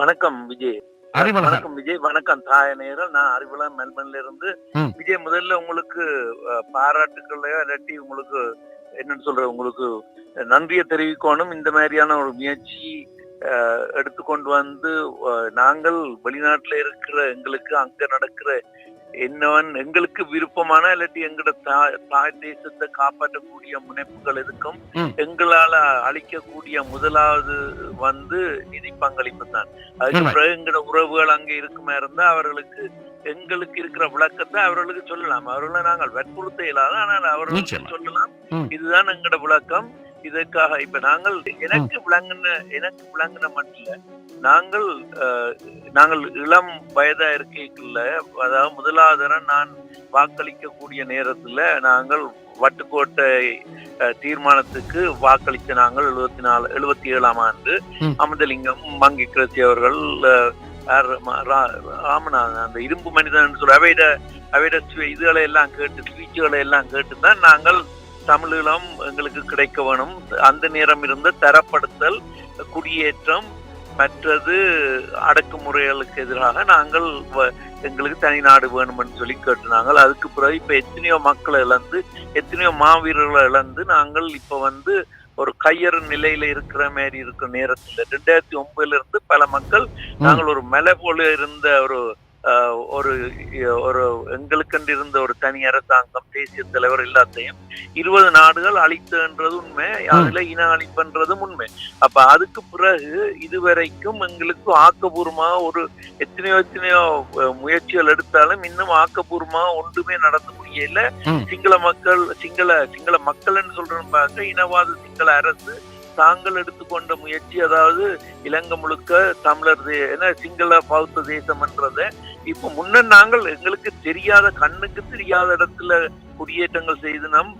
வணக்கம் விஜய். வணக்கம் விஜய். வணக்கம். தாய நேரம் நான் அறிவளம் மெல்பர்ன்ல இருந்து. விஜய் முதல்ல உங்களுக்கு பாராட்டுக்களையோ இல்லாட்டி உங்களுக்கு என்னன்னு சொல்ற உங்களுக்கு நன்றியை தெரிவிக்கணும். இந்த மாதிரியான ஒரு முயற்சி எடுத்துக்கொண்டு வந்து நாங்கள் வெளிநாட்டுல இருக்கிற எங்களுக்கு அங்க நடக்கிற என்னவன் எங்களுக்கு விருப்பமான இல்லாட்டி எங்களோட தாய் தேசத்தை காப்பாற்றக்கூடிய முனைப்புகள் எதுக்கும் ம். எங்களால அளிக்கக்கூடிய முதலாவது வந்து நிதி பங்களிப்பு தான் அதுக்கு உண்மை. பிறகு எங்களோட உறவுகள் அங்க இருக்குமா இருந்தா அவர்களுக்கு எங்களுக்கு இருக்கிற விளக்கத்தை அவர்களுக்கு சொல்லலாம் அவர்களை நாங்கள் வற்புறுத்த இயலாது ஆனால் அவர்களுக்கு. சொல்லலாம். இதுதான் எங்களோட விளக்கம் இதற்காக இப்ப நாங்கள் எனக்கு விளங்குன எனக்கு விளங்குன மட்டும் நாங்கள் நாங்கள் இளம் வயதா இருக்கைக்குள்ள அதாவது முதலாவதர நான் வாக்களிக்கக்கூடிய நேரத்துல நாங்கள் வட்டுக்கோட்டை தீர்மானத்துக்கு வாக்களித்த நாங்கள் எழுபத்தி நாலு எழுபத்தி ஏழாம் ஆண்டு ம். அமுதலிங்கம் மங்கி கிரசி அவர்கள் ராமநாதன் அந்த இரும்பு மனிதன் சொல்ற அவையிட அவையிட இதுகளை எல்லாம் கேட்டு ஸ்பீச்சுகளை எல்லாம் கேட்டு தான் நாங்கள் தமிழீழம் எங்களுக்கு கிடைக்க வேணும். அந்த நேரம் இருந்த தரப்படுத்தல் குடியேற்றம் மற்றது அடக்குமுறைகளுக்கு எதிராக நாங்கள் வ- எங்களுக்கு தனி நாடு வேணும்னு சொல்லி கேட்டுனாங்க அதுக்கு பிறகு இப்ப எத்தனையோ மக்களை இழந்து எத்தனையோ மாவீரர்களை இழந்து நாங்கள் இப்ப வந்து ஒரு கையறு நிலையில இருக்கிற மாதிரி இருக்கிற நேரத்துல. ரெண்டாயிரத்தி ஒன்பதுல இருந்து பல மக்கள் நாங்கள் ஒரு மலை போல இருந்த ஒரு ஒரு ஒரு எங்களுக்கென்று இருந்த ஒரு தனி அரசாங்கம் தேசிய தலைவர் எல்லாத்தையும் இருபது நாடுகள் அழித்துன்றது உண்மை அதுல இன அழிப்புன்றதும் உண்மை. அப்ப அதுக்கு பிறகு இதுவரைக்கும் எங்களுக்கு ஆக்கபூர்வமா ஒரு எத்தனையோ எத்தனையோ முயற்சிகள் எடுத்தாலும் இன்னும் ஆக்கபூர்வமா ஒன்றுமே நடந்து முடியல. சிங்கள மக்கள் சிங்கள சிங்கள மக்கள்னு சொல்றோம் பார்க்க இனவாத சிங்கள அரசு தாங்கள் எடுத்துக்கொண்ட முயற்சி அதாவது இலங்கை முழுக்க தமிழர் ஏன்னா என்ன சிங்கள பௌத்த தேசம்ன்றத இப்ப முன்ன நாங்கள் எங்களுக்கு தெரியாத கண்ணுக்கு தெரியாத இடத்துல குடியேற்றங்கள் செய்து நம்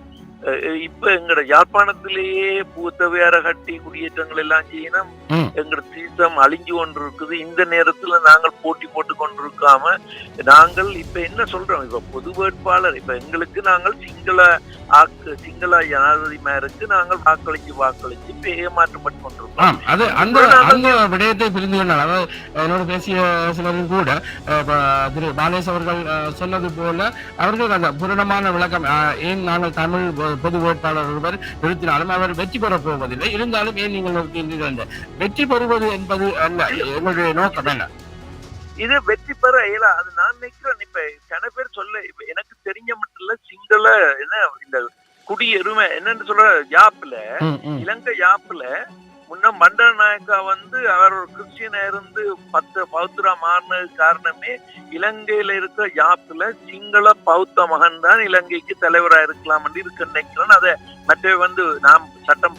இப்ப எங்கட யாழ்ப்பாணத்திலேயே பூத்தவையார கட்டி குடியேற்றங்கள் எல்லாம் செய்யணும் ம். எங்கட சீசம் அழிஞ்சு கொண்டு இருக்குது இந்த நேரத்துல நாங்கள் போட்டி போட்டு கொண்டிருக்காம நாங்கள் இப்ப என்ன சொல்றோம் இப்ப பொது வேட்பாளர் இப்ப எங்களுக்கு நாங்கள் சிங்கள ஆக்கு சிங்கள ஜனாதிபதிமாருக்கு நாங்கள் வாக்களிச்சு வாக்களிச்சு ஏமாற்றப்பட்டு கொண்டிருக்கோம் அது அந்த அந்த விடயத்தை புரிந்து கொண்டால் அதாவது என்னோட பேசிய சிலரும் கூட திரு பாலேஷ் அவர்கள் சொன்னது போல அவர்கள் அந்த பூரணமான விளக்கம் ஏன் நாங்கள் தமிழ் பொது வேட்பாளர் ஒருவர் நிறுத்தினாலும் அவர் வெற்றி பெறப் போவதில்லை இருந்தாலும் ஏன் நீங்கள் நிறுத்துகின்றீர்கள் என்று. வெற்றி பெறுவது என்பது அல்ல. எங்களுடைய நோக்கம் என்ன? இது வெற்றி பெற இயலா. அது நான் நினைக்கிறேன். இப்ப கன பேர் சொல்ல எனக்கு தெரிஞ்ச மட்டும் இல்ல சிங்கள என்ன இந்த குடி எருமை என்னன்னு சொல்ற ம். இலங்கை யாப்புல முன்ன மண்டல நாயக்கா வந்து அவர் ஒரு கிறிஸ்டியனா இருந்து பத்து பௌத்தரா மாறினது காரணமே இலங்கையில இருக்கிற யாப்புல சிங்கள பௌத்த மகன் தான் இலங்கைக்கு தலைவரா இருக்கலாம் இருக்கு நினைக்கிறேன். அதை மற்ற வந்து நாம் சட்டம்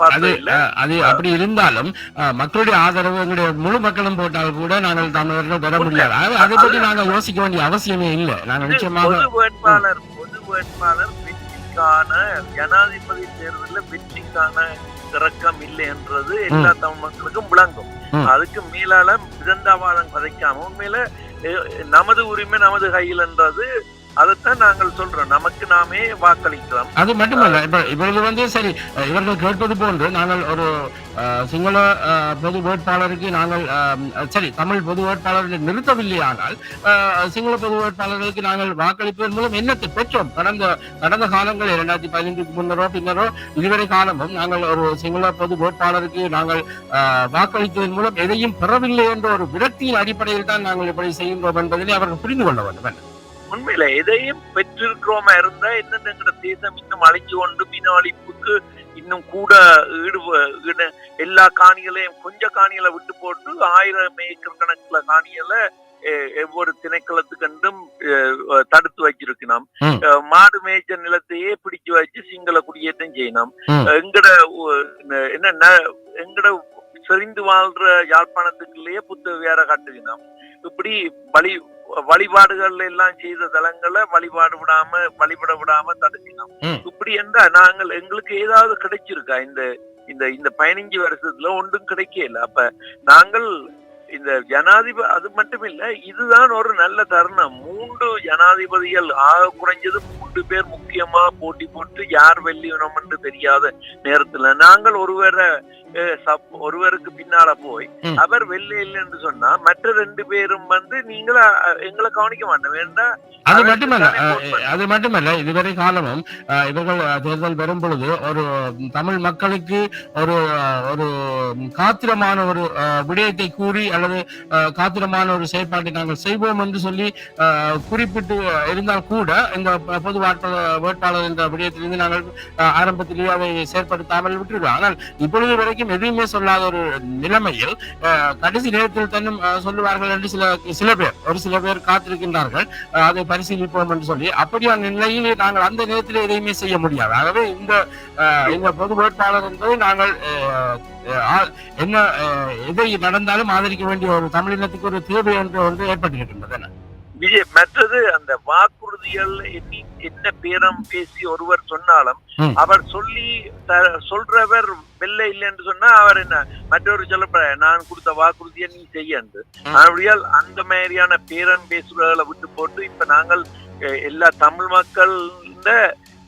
அஹ், அது அப்படி இருந்தாலும் மக்களுடைய ஆதரவு எங்களுடைய முழு மக்களும் போட்டால் கூட நாங்கள் தமிழர்கள் பெற முடியாது. அது- பற்றி நாங்கள் யோசிக்க வேண்டிய அவசியமே இல்லை. நாங்கள் நிச்சயமாக பொது வேட்பாளர் பொது வேட்பாளர் வெற்றிக்கான ஜனாதிபதி தேர்தலில் வெற்றிக்கான இறக்கம் இல்லை என்றது எல்லா தமிழ் மக்களுக்கும் விளங்கும். அதுக்கு மேலால விதண்டாவாதம் கதைக்காம உண்மையில நமது உரிமை நமது கையில் என்றது அதைத்தான் நாங்கள் சொல்றோம். நமக்கு நாமே வாக்களிக்கலாம் அது மட்டுமல்ல இப்ப இவர்கள் வந்து சரி இவர்கள் கேட்பது போன்று நாங்கள் ஒரு சிங்கள பொது வேட்பாளருக்கு நாங்கள் சரி தமிழ் பொது வேட்பாளர்களை நிறுத்தவில்லையானால் சிங்கள பொது வேட்பாளர்களுக்கு நாங்கள் வாக்களிப்பதன் மூலம் என்னத்தை பெற்றோம்? கடந்த கடந்த காலங்கள் இரண்டாயிரத்தி பதினைந்துக்கு முன்னரோ பின்னரோ இதுவரை காலமும் நாங்கள் ஒரு சிங்கள பொது வேட்பாளருக்கு நாங்கள் வாக்களித்ததன் மூலம் எதையும் பெறவில்லை என்ற ஒரு விரக்தியின் அடிப்படையில் தான் நாங்கள் இப்படி செய்கின்றோம் என்பதனை அவர்கள் புரிந்து கொள்ள வேண்டும். உண்மையில எதையும் பெற்றிருக்கிறோமா இருந்தா என்னென்ன எங்கட தேசம் இன்னும் அழிஞ்சு கொண்டு மீன அழிப்புக்கு இன்னும் கூட ஈடு எல்லா காணிகளையும் கொஞ்ச காணிகளை விட்டு போட்டு ஆயிரம் ஏக்கர் கணக்குல காணிகளை ஒவ்வொரு திணைக்களத்துக்கண்டும் அஹ், தடுத்து வச்சிருக்கணும் மாடு மேய்ச்ச நிலத்தையே பிடிச்சு வச்சு சிங்கள குடியேற்றம் செய்யணும். எங்கட என்ன எங்கட செறிந்து வாழ்ற யாழ்ப்பாணத்துக்குள்ளேயே புத்த வேற காட்டுவினோம் இப்படி வழி வழிபாடுகள் எல்லாம் செய்த தலங்களை வழிபாடு விடாம வழிபட விடாம தடுக்கணும். இப்படி என்றா நாங்கள் எங்களுக்கு ஏதாவது கிடைச்சிருக்கா? இந்த இந்த இந்த பதினஞ்சு வருஷத்துல ஒன்றும் கிடைக்கல. அப்ப நாங்கள் இந்த ஜனாதிபதி அது மட்டுமில்ல இதுதான் ஒரு நல்ல தருணம் மூன்று ஜனாதிபதிகள் ஆக குறைஞ்சது மூன்று பேர் முக்கியமா போட்டி போட்டு யார் வெல்லியணும் என்று தெரியாத நேரத்துல நாங்கள் ஒருவரை சப்- ஒருவருக்கு பின்னால போய். அவர் வெள்ளை இல்லை என்று சொன்னா மற்ற ரெண்டு பேரும் வந்து நீங்கள எங்களை கவனிக்க மாட்டோம் வேண்டாம் அது மட்டுமல்ல. அது மட்டுமல்ல இதுவரை காலமும் இவர்கள் தேர்தல் வரும் பொழுது ஒரு தமிழ் மக்களுக்கு ஒரு ஒரு காத்திரமான ஒரு விடயத்தை கூறி அல்லது அஹ், காத்திரமான ஒரு செயற்பாட்டை நாங்கள் செய்வோம் என்று சொல்லி குறிப்பிட்டு இருந்தால் கூட இந்த பொது வேட்பாளர் வேட்பாளர் என்ற விடயத்திலிருந்து நாங்கள் ஆரம்பத்திலேயே அதை செயற்படுத்தாமல் விட்டுருக்கோம் ஆனால் இப்பொழுது வரைக்கும் எதுவுமே சொல்லாத ஒரு நிலைமையில் கடைசி நேரத்தில் தன்னும் சொல்லுவார்கள் என்று சில சில பேர் ஒரு சில பேர் காத்திருக்கின்றார்கள். அதை பரிசீலிப்போம் என்று சொல்லி அப்படியான நிலையில் நாங்கள் அந்த நேரத்தில் எதையுமே செய்ய முடியாது. ஆகவே இந்த இந்த பொது வேட்பாளர் என்பதை நாங்கள் என்ன எதை நடந்தாலும் ஆதரிக்க வேண்டிய ஒரு தமிழினத்துக்கு ஒரு தேவை என்று ஒன்று ஏற்பட்டிருக்கின்றது? விஜய் மற்றது அந்த வாக்குறுதிகள் என்ன பேரம் பேசி ஒருவர் சொன்னாலும். அவர் சொல்லி சொல்றவர் வெள்ள இல்லை என்று சொன்னா அவர் என்ன மற்றொரு சொல்ல நான் கொடுத்த வாக்குறுதியை நீ செய்யண்டு ம். அப்படியால் அந்த மாதிரியான பேரம் பேசுறதை விட்டு போட்டு இப்ப நாங்கள் எல்லா தமிழ் மக்கள்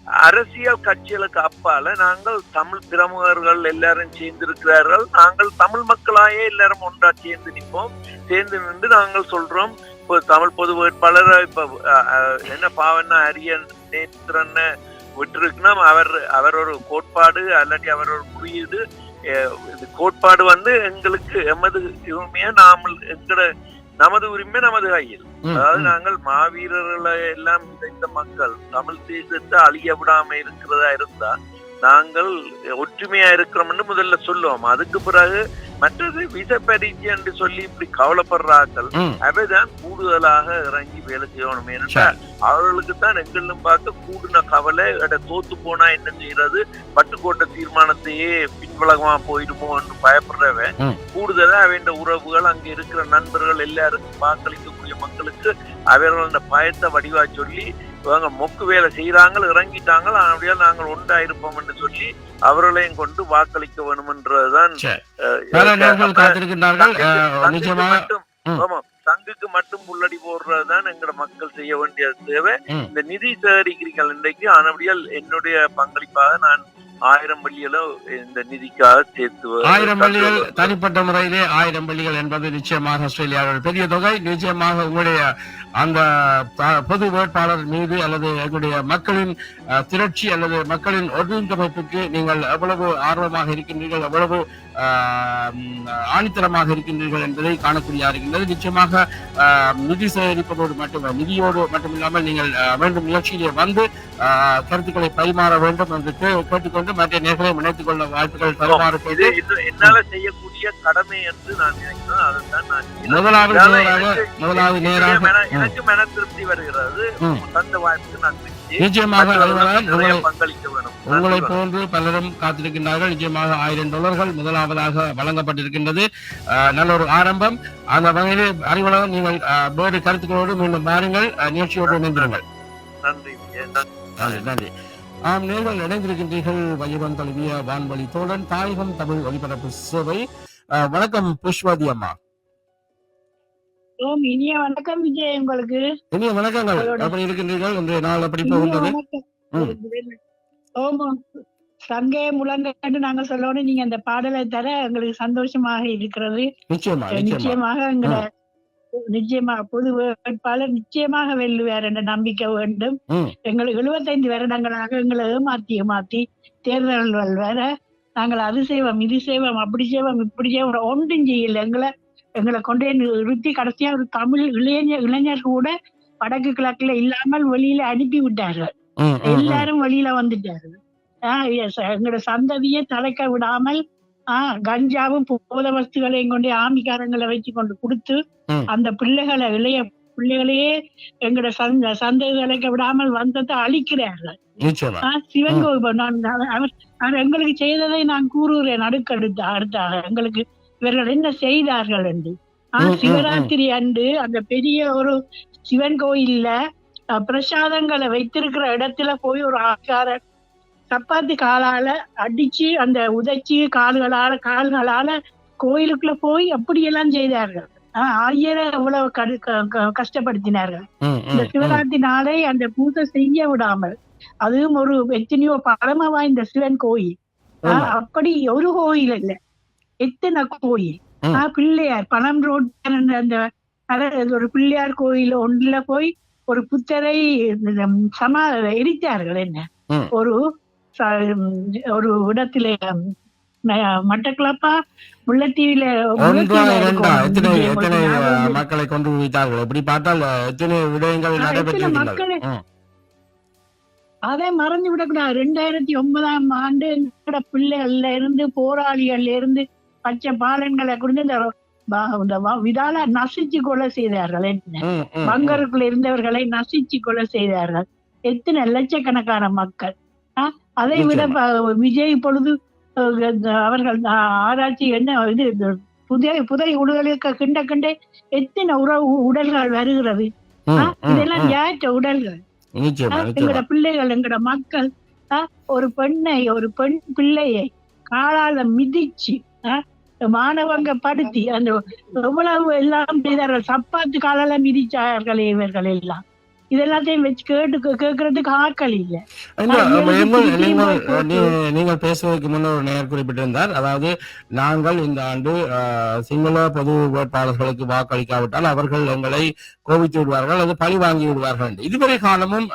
அரசியல் கட்சிகளுக்கு அப்பால நாங்கள் தமிழ் பிரமுகர்கள் எல்லாரும் சேர்ந்திருக்கிறார்கள். நாங்கள் தமிழ் மக்களாயே எல்லாரும் ஒன்றா சேர்ந்து நிற்போம். சேர்ந்து நின்று நாங்கள் சொல்றோம். இப்போ தமிழ் பொது வேட்பாளர் இப்ப என்ன பாவன்னா அரியன் நேத்திரன் விட்டுருக்குன்னா அவர் அவர் ஒரு கோட்பாடு அல்லாட்டி அவர் ஒரு குறியீடு. கோட்பாடு வந்து எங்களுக்கு எமது இவமையா நாமல் எங்கட நமது உரிமை நமது கையில் அதாவது. நாங்கள் மாவீரர்களை எல்லாம் விதைத்த மக்கள் தமிழ் தேசத்தை அழிய விடாம இருக்கிறதா இருந்தா நாங்கள் ஒற்றுமையா இருக்கிறோம்னு முதல்ல சொல்லுவோம். அதுக்கு பிறகு மற்றது விச பரீட்சை என்று சொல்லி இப்படி கவலைப்படுறாக்கள் ம், அவைதான் கூடுதலாக இறங்கி வேலை செய்யணும். ஏனென்றால் அவர்களுக்கு தான் எங்களும் பார்க்க கூடுன கவலை எட தோத்து போனா என்ன செய்யறது? பட்டுக்கோட்டை தீர்மானத்தையே பின்வழகமா போயிடுமோ? என்று பயப்படுறவன். கூடுதலா அவன் உறவுகள் அங்க இருக்கிற நண்பர்கள் எல்லாருக்கும் வாக்களிக்கக்கூடிய மக்களுக்கு அவர்கள் அந்த பயத்தை வடிவா சொல்லி இவங்க மொக்கு வேலை செய்யறாங்க இறங்கிட்டாங்க அப்படியே நாங்கள் ஒன்றா இருப்போம் என்று சொல்லி அவர்களையும் கொண்டு வாக்களிக்க வேணும்ன்றதுதான். ஆமா சங்குக்கு மட்டும் உள்ளடி போடுறதுதான் எங்கட மக்கள் செய்ய வேண்டிய தேவை. இந்த நிதி சேகரிக்கிறீர்கள் இன்றைக்கு ஆனபடியால் என்னுடைய பங்களிப்பாக நான் ஆயிரம் வழியில இந்த நிதிக்காக சேர்த்து ஆயிரம் பள்ளிகள் தனிப்பட்ட முறையிலே ஆயிரம் பள்ளிகள் என்பது நிச்சயமாக ஆஸ்திரேலியாவில் பெரிய தொகை. நிச்சயமாக உங்களுடைய அந்த பொது வேட்பாளர் மீது அல்லது எங்களுடைய மக்களின் திரட்சி அல்லது மக்களின் ஒருங்கமைப்புக்கு நீங்கள் எவ்வளவு ஆர்வமாக இருக்கின்றீர்கள் எவ்வளவு ஆணித்தரமாக இருக்கின்றீர்கள் என்பதை காணக்கூடியதாக இருக்கின்றது நிச்சயமாக நிதி சேகரிப்பதோடு மட்டும் நிதியோடு மட்டுமில்லாமல் நீங்கள் வேண்டும் நிகழ்ச்சியிலே வந்து கருத்துக்களை பரிமாற வேண்டும் என்று கேட்டுக்கொண்டு மற்ற நேர்களை இணைத்துக் கொள்ள வாய்ப்புகள் தருமாறு இது என்னால செய்யக்கூடிய கடமை என்று நான் நினைக்கிறேன் அதைத்தான் நான். முதலாவது முதலாவது. எனக்கு மன திருப்தி வருகிறது. தந்த வாய்ப்புக்கு நான் நிச்சயமாக உங்களை. போன்று பலரும் காத்திருக்கின்றார்கள். நிச்சயமாக ஆயிரம் டாலர்கள் முதலாவதாக வழங்கப்பட்டிருக்கின்றது. நல்ல ஒரு ஆரம்பம். அந்த வகையிலே அறிவுலகம் நீங்கள் வேறு கருத்துக்களோடு மீண்டும் பாருங்கள் நிகழ்ச்சியோடு இணைந்திருங்கள். நன்றி. நன்றி. ஆம் நீங்கள் இணைந்திருக்கின்றீர்கள் வையவன் தழுவிய வான்வழி தோழன் தாயகம் தமிழ் ஒலிபரப்பு சேவை. வணக்கம் புஷ்வதி அம்மா. ஓம் இனிய வணக்கம் விஜய் உங்களுக்கு. இனிய வணக்கங்கள். எப்படி இருக்கின்றீர்கள்? இன்றைய நாள் இனிய போகின்றது. ஓம். சங்கே முழங்கன்னு நாங்க சொல்லணும் நீங்க அந்த பாடலை தர எங்களுக்கு சந்தோஷமாக இருக்கிறது. நிச்சயமா நிச்சயமா. நிச்சயமாக எங்களை நிச்சயமாக பொது வேட்பாளர் நிச்சயமாக வெல்லுவார் என்ற நம்பிக்கை வேண்டும். எங்களுக்கு எழுபத்தைந்து வருடங்களாக எங்களை ஏமாத்தி ஏமாத்தி தேர்தல்கள் வேற நாங்கள் அது செய்வோம் இது செய்வோம் அப்படி செய்வோம் இப்படி செய்வோம் ஒன்றும் செய்யல. எங்களை எங்களை கொண்டு நிறுத்தி கடைசியா ஒரு தமிழ் இளைஞர் இளைஞர் கூட வடக்கு கிழக்குல இல்லாமல் வெளியில அனுப்பி விட்டார்கள். எல்லாரும் வெளியில வந்துட்டார்கள். எங்களோட சந்ததியை தலைக்க விடாமல் ஆஹ் கஞ்சாவும் போத வஸ்துகளையும் கொண்டு ஆமிக்காரங்களை வச்சு கொண்டு கொடுத்து. அந்த பிள்ளைகளை இளைய பிள்ளைகளையே எங்களோட சந்த சந்ததி தலைக்க விடாமல் வந்ததை அழிக்கிறார்கள். சிவன் கோவில் நான் அவர் அவர் எங்களுக்கு செய்ததை நான் கூறுகிறேன் அடுக்கடுத்து அடுத்தாக. எங்களுக்கு இவர்கள் என்ன செய்தார்கள் என்று? சிவராத்திரி அன்று அந்த பெரிய ஒரு சிவன் கோயில்ல பிரசாதங்களை வைத்திருக்கிற இடத்துல போய் ஒரு ஆச்சார சப்பாத்தி காலால அடிச்சு அந்த உதைச்சு கால்களால கால்களால கோயிலுக்குள்ள போய் அப்படியெல்லாம் செய்தார்கள். க- க- கஷ்டப்படுத்தினார்கள். இந்த. சிவராத்திரி நாளை அந்த பூஜை செய்ய விடாமல் அதுவும் ஒரு எத்தனையோ பழமை வாய்ந்த சிவன் கோயில். அப்படி ஒரு கோயில் இல்ல. எத்தனை கோயில். ஆஹ் பிள்ளையார் பணம் ரோட் அந்த ஒரு பிள்ளையார் கோயில் ஒன்றுல போய் ஒரு புத்தரை சமா எரித்தார்கள் என்ன. ஒரு ஒரு இடத்துல மட்டக்களப்பா முல்லைத்தீவில. மக்களை கொண்டு வைத்தார்கள் இப்படி பார்த்தால் எத்தனை விடயங்கள் ம், அதை மறந்து விடக்கூடாது ரெண்டாயிரத்தி ஒன்பதாம் ஆண்டு பிள்ளைகள்ல இருந்து போராளிகள்ல இருந்து பச்சை பாலன்களை கொடுத்து இந்த விதால நசிச்சு கொலை செய்தார்கள். பங்கருக்குள்ள இருந்தவர்களை நசிச்சு கொலை செய்தார்கள். எத்தனை லட்சக்கணக்கான மக்கள். அதை விட விஜய் இப்பொழுது அஹ், அவர்கள் ஆராய்ச்சி என்ன இது புதிய புதை உடலுக்கு கிண்ட கிண்டே எத்தனை உறவு உடல்கள் வருகிறது? இதெல்லாம் ம். யாற்ற உடல்கள்? எங்கட பிள்ளைகள் எங்கட மக்கள் ஒரு பெண்ணை ஒரு பெண் பிள்ளையை காலால மிதிச்சு ஆ, மானவங்க படுத்தி அந்த எவ்வளவு எல்லாம் செய்தார்கள்? சப்பாத்து காலால மிதிச்சார்களே இவர்கள் எல்லாம். இதெல்லாத்தையும் வச்சு கேட்டு கேட்கறதுக்கு ஆக்கள் இல்ல. இந்த, ஆ, நீங்கள் பேசுவதற்கு முன்னர் ஒரு நேர் குறிப்பிட்டிருந்தார். அதாவது நாங்கள் இந்த ஆண்டு சிங்கள பொது வேட்பாளர்களுக்கு வாக்களிக்காவிட்டால் அவர்கள் எங்களை கோபித்து விடுவார்கள் அல்லது பழி வாங்கி விடுவார்கள். இதுவரை காலமும்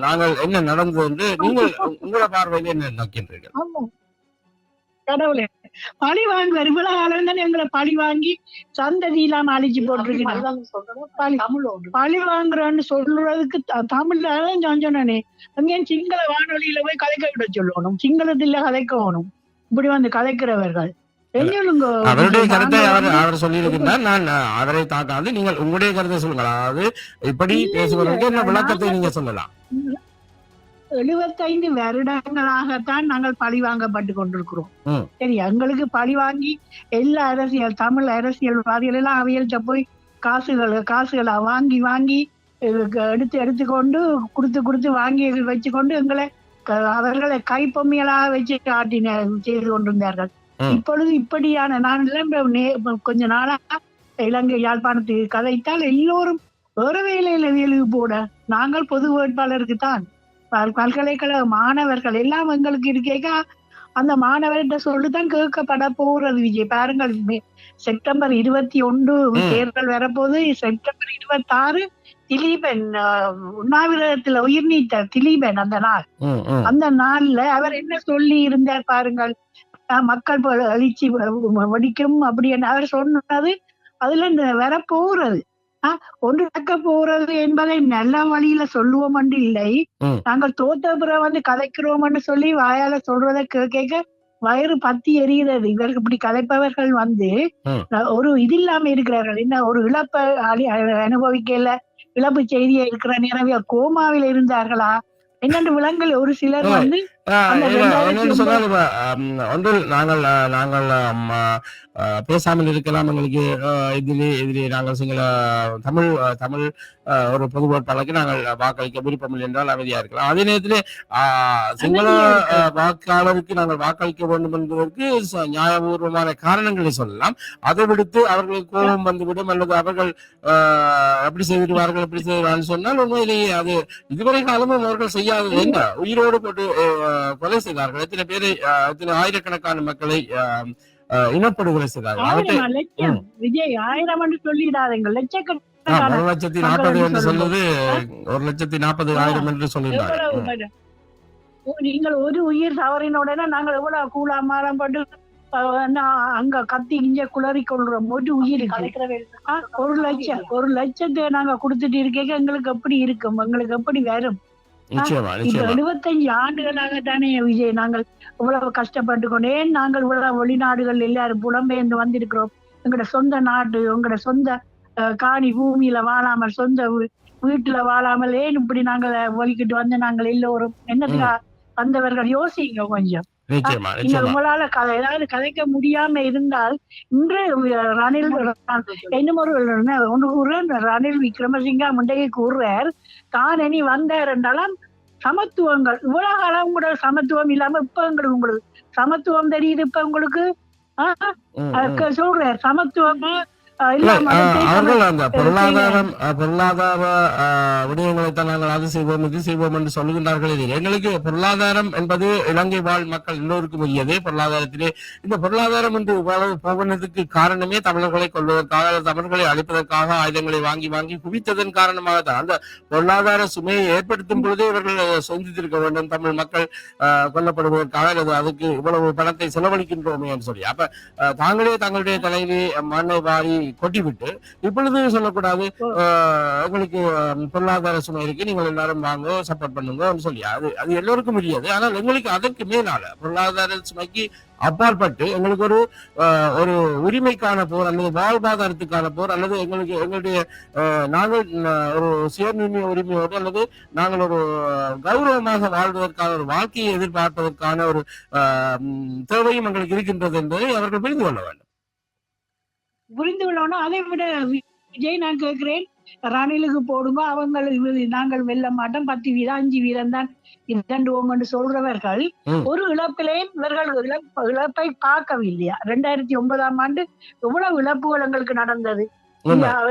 நாங்கள் என்ன நடந்தது என்று நீங்கள் உங்களோட பார்வையில் என்ன நினைக்கின்றீர்கள் ஆமா. கடவுளே. பழி வாங்குவார் இவ்வளவு காலம் தானே எங்களை பழி வாங்கி சந்ததி இல்லாம அழிச்சு போட்டிருக்கிறாங்க பழி வாங்குறோன்னு சொல்றதுக்கு த- தமிழ்ல தான் சொன்னே அங்கே சிங்கள வானொலியில போய் கதைக்க விட சொல்லணும்? சிங்களத்துல கதைக்கணும் இப்படி வந்து கதைக்கிறவர்கள். என்னங்க அவருடைய கருத்தை நாங்க அவர் அவர் சொல்லியிருக்கின்றார் நான் அவரை தாக்காது. நீங்கள் உங்களுடைய கருத்தை சொல்லுங்கள். அதாவது இப்படி பேசுவதற்கு என்ன விளக்கத்தை நாங்க- நீங்க சொல்லலாம்? எழுபத்தைந்து வருடங்களாகத்தான் நாங்கள் பழி வாங்கப்பட்டு கொண்டிருக்கிறோம். சரி எங்களுக்கு பழி வாங்கி எல்லா அரசியல் தமிழ் அரசியல்வாதிகள் எல்லாம் அவையல்கிட்ட போய் காசுகள் காசுகளை வாங்கி வாங்கி எடுத்து எடுத்துக்கொண்டு கொடுத்து கொடுத்து வாங்கி வச்சுக்கொண்டு எங்களை க- அவர்களை கைப்பொம்மியலாக வச்சு காட்டின செய்து கொண்டிருந்தார்கள். இப்பொழுது இப்படியான நான் எல்லாம் கொஞ்ச நாளா இலங்கை யாழ்ப்பாணத்துக்கு கதைத்தால் எல்லோரும் வேறு வேலையில வேலைக்கு போட நாங்கள் பொது வேட்பாளருக்கு தான் பல்கலைக்கழக மாணவர்கள் எல்லாம் எங்களுக்கு இருக்கேக்கா அந்த மாணவர்கிட்ட சொல்லிதான் கேட்கப்பட போறது விஜய் பாருங்கள் செப்டம்பர் இருபத்தி ஒன்று. தேர்தல் வரப்போது செப்டம்பர் இருபத்தி ஆறு திலீபன் உண்ணாவிரதத்துல உயிர் நீத்த திலீபன் அந்த நாள். அந்த நாள்ல அவர் என்ன சொல்லி இருந்தார் பாருங்கள் ஆஹ், மக்கள் எழுச்சி வடிக்கும் அப்படின்னு அவர் சொன்னது அதுல வரப்போறது ஒன்று நடக்க போறது என்பதை நல்ல வழியில சொல்லுவோம் என்று இல்லை. நாங்கள் தோத்த வந்து கதைக்கிறோம்னு சொல்லி வாயால சொல்றதை கேட்க வயிறு பத்தி எரிகிறது. இவர்கள் இப்படி கதைப்பவர்கள் வந்து ஒரு இது இல்லாம இருக்கிறார்கள். என்ன ஒரு இழப்ப அனுபவிக்கல. இழப்பு செய்தியா இருக்கிற நேரம் கோமாவில் இருந்தார்களா? என்னென்று விலங்குகள் ஒரு சிலர். வந்து என்னன்னு சொன்னால் நாங்கள் நாங்கள் பேசாமல் இருக்கலாம் எங்களுக்கு இதிலே இதிலே நாங்கள் சிங்கள தமிழ் தமிழ் ஒரு பொது வேட்பாளருக்கு நாங்கள் வாக்களிக்க விருப்பமில்லை என்றால் அமைதியா இருக்கலாம். அதே நேரத்தில் சிங்கள வாக்காளருக்கு நாங்கள் வாக்களிக்க வேண்டும் என்பதற்கு நியாயபூர்வமான காரணங்களை சொல்லலாம். அதை விடுத்து அவர்களுக்கு கோபம் வந்துவிடும் அல்லது அவர்கள் ஆஹ், எப்படி செய்திருவார்கள் எப்படி செய்வார்கள் சொன்னால் உண்மையிலேயே அது இதுவரை காலமும் அவர்கள் செய்யாதது என்ன? உயிரோடு போட்டு கொலை செய்தார்கள். எத்தனை பேரை எத்தனை ஆயிரக்கணக்கான மக்களை இனப்படுகொலை செய்தார்கள். விஜய் ஆயிரம் என்று சொல்லிடாதீங்க. லட்சக்கணக்கான ஒரு லட்சத்தி நாற்பது என்று சொல்லும்போது, ஒரு லட்சத்தி நாற்பது ஆயிரம் என்று சொல்லியிருந்தாங்க நீங்கள் ஒரு உயிர் தவறின உடனே நாங்கள் எவ்வளவு கூலாமாரம் பட்டு அஹ், நான் அங்க கத்தி இங்க குளறி கொள்றோம். ஒரு உயிருக்கு. ஆ, ஒரு லட்சம். ஒரு லட்சத்தை நாங்க கொடுத்துட்டு இருக்கேங்க. எங்களுக்கு எப்படி இருக்கும்? எங்களுக்கு எப்படி வரும்? எழுபத்தஞ்சு ஆண்டுகளாக தானே விஜய் நாங்கள் இவ்வளவு கஷ்டப்பட்டு கொண்டு ஏன் நாங்கள் இவ்வளவு வெளிநாடுகள் எல்லாரும் புலம்பெயர்ந்து வந்திருக்கிறோம். எங்களோட சொந்த நாடு உங்களோட சொந்த காணி பூமியில வாழாமல் சொந்த வீட்டுல வாழாமல் ஏன் இப்படி நாங்கள் வலிக்கிட்டு வந்து நாங்கள் எல்லோரும்? என்னத்துக்கா வந்தவர்கள் யோசிங்க கொஞ்சம். உங்களால கதை ஏதாவது கதைக்க முடியாம இருந்தால் இன்று ரணில் இன்னும் ஒரு என்ன, ஒன்று கூறுறேன் ரணில் விக்ரமசிங்கா முண்டையை கூறுறார் தான் இனி வந்தார் என்றாலும் சமத்துவங்கள் இவ்வளவு காலம் கூட சமத்துவம் இல்லாம இப்ப உங்களுக்கு உங்களுக்கு சமத்துவம் தெரியுது இப்ப உங்களுக்கு? சொல்றேன் சமத்துவமா அவர்கள் அந்த பொருளாதாரம் பொருளாதார விடயங்களைத்தான் நாங்கள் அது செய்வோம் இது செய்வோம் என்று சொல்லுகின்றார்கள். இது எங்களுக்கு பொருளாதாரம் என்பது இலங்கை வாழ் மக்கள் எல்லோருக்கும் உரியதே. பொருளாதாரத்திலே இந்த பொருளாதாரம் என்று இவ்வளவு போவனதுக்கு காரணமே தமிழர்களை கொள்வதற்காக தமிழர்களை அழிப்பதற்காக ஆயுதங்களை வாங்கி வாங்கி குவித்ததன் காரணமாக தான் அந்த பொருளாதார சுமையை ஏற்படுத்தும் பொழுதே இவர்கள் சிந்தித்திருக்க வேண்டும். தமிழ் மக்கள் கொல்லப்படுவதற்காக அல்லது அதுக்கு இவ்வளவு பணத்தை செலவழிக்கின்றோமே என்று சொல்லி. அப்ப தாங்களே தங்களுடைய தலையிலே மண்ணை வாரி கொட்டிவிட்டு இப்பொழுது சொல்லக்கூடாது. உங்களுக்கு பொருளாதார சுமை இருக்கு நீங்கள் எல்லாரும் வாங்க சப்போர்ட் பண்ணுங்க சொல்லி. அது அது எல்லோருக்கும் முடியாது ஆனால் எங்களுக்கு அதற்கு மேலால பொருளாதார சுமைக்கு அப்பாற்பட்டு எங்களுக்கு ஒரு ஒரு உரிமைக்கான போர் அல்லது வாழ்வாதாரத்துக்கான போர் அல்லது எங்களுக்கு எங்களுடைய நாங்கள் ஒரு சுயநிர்ணய உரிமையோடு அல்லது நாங்கள் ஒரு கௌரவமாக வாழ்வதற்கான ஒரு வாழ்க்கையை எதிர்பார்ப்பதற்கான ஒரு தேவையும் எங்களுக்கு இருக்கின்றது என்பதை அவர்கள் புரிந்து கொள்ள வேண்டும். புரிந்து கொள்ளணும் அதை விட விஜய் நான் கேட்கிறேன் ரணிலுக்கு போடுங்க அவங்க இவ- நாங்கள் வெல்ல மாட்டோம் பத்து வீதம் அஞ்சு வீதம் தான் இரண்டுவோம் என்று சொல்றவர்கள். ஒரு இழப்பிலேயும் இவர்கள் இழப்ப- பார்க்கவில்லையா? ரெண்டாயிரத்தி ஒன்பதாம் ஆண்டு எவ்வளவு இழப்புகள் எங்களுக்கு நடந்தது.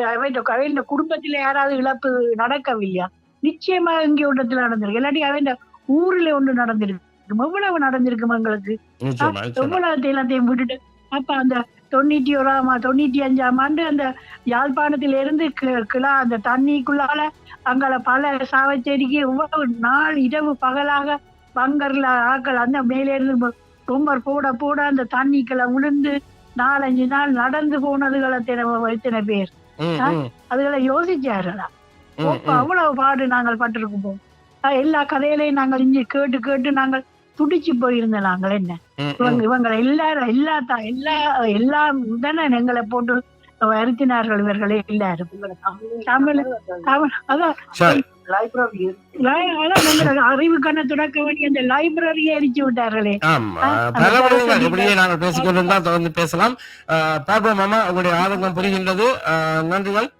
அவன் குடும்பத்தில யாராவது இழப்பு நடக்கவில்லையா? நிச்சயமா இங்கே ஒன்றத்துல நடந்திருக்கு. இல்லாட்டி அவன் ஊர்ல ஒன்று நடந்திருக்கு எவ்வளவு நடந்திருக்கும் எங்களுக்கு. எவ்வளவு எல்லாத்தையும் விட்டுட்டு அப்ப அந்த தொண்ணூத்தி ஓராம் தொண்ணூத்தி அஞ்சாம் ஆண்டு அந்த யாழ்ப்பாணத்தில இருந்து கி- கிளா அந்த தண்ணிக்குள்ளால அங்கால பல சாவச்சேரிக்கு எவ்வளவு நாள் இரவு பகலாக பங்கர்ல ஆக்கள் அந்த மேலே இருந்து ரொம்ப போட போட அந்த தண்ணிக்குள்ள விழுந்து நாலஞ்சு நாள் நடந்து போனதுகளை தின எத்தனை பேர். அதுகளை அப்ப அவ்வளவு பாடு நாங்கள் பட்டிருக்கோம் எல்லா கதையிலையும் நாங்கள் இஞ்சி கேட்டு கேட்டு நாங்கள் துடிச்சு போயிருந்தோம் நாங்கள் என்ன. இவங்க இவங்களை எல்லாரும் எல்லா த- எல்லா எல்லா தானே எங்களை போட்டு வருத்தினார்கள் இவர்களே எல்லாரும். தமிழ் தமிழ் அதான். அறிவு கண்ண துறக்க வேண்டிய அந்த லைப்ரரியை எரிச்சு விட்டார்களே. இப்படியே நாங்கள் தொடர்ந்து பேசலாம். பார்ப்போம் மாமா உங்களுடைய ஆதங்கம் புரிகின்றது. நன்றிகள்.